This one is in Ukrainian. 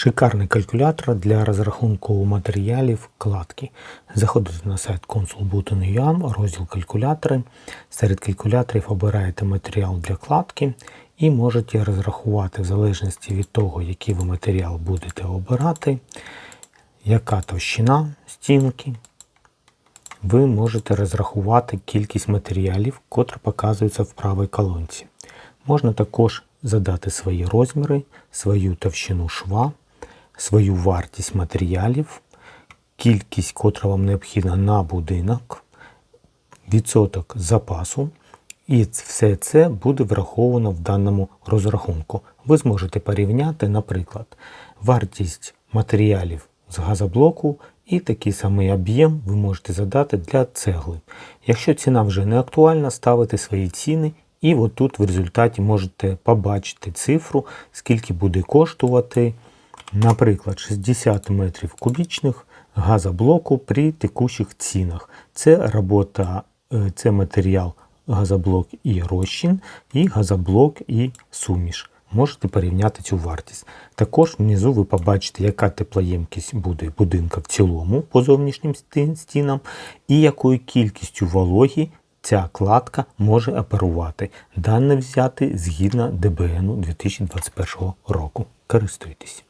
Шикарний калькулятор для розрахунку матеріалів кладки. Заходите на сайт consul.button.ua, розділ калькулятори. Серед калькуляторів обираєте матеріал для кладки і можете розрахувати в залежності від того, який ви матеріал будете обирати, яка товщина стінки. Ви можете розрахувати кількість матеріалів, котра показується в правій колонці. Можна також задати свої розміри, свою товщину шва, свою вартість матеріалів, кількість, котра вам необхідна на будинок, відсоток запасу. І все це буде враховано в даному розрахунку. Ви зможете порівняти, наприклад, вартість матеріалів з газоблоку і такий самий об'єм ви можете задати для цегли. Якщо ціна вже не актуальна, ставите свої ціни і отут в результаті можете побачити цифру, скільки буде коштувати, наприклад, 60 метрів кубічних газоблоку при текущих цінах. Це робота, е, це матеріал газоблок і розчин, і газоблок і суміш. Можете порівняти цю вартість. Також внизу ви побачите, яка теплоємкість буде будинка в цілому по зовнішнім стінам, і якою кількістю вологі ця кладка може оперувати. Дане взяти згідно ДБН 2021 року. Користуйтесь.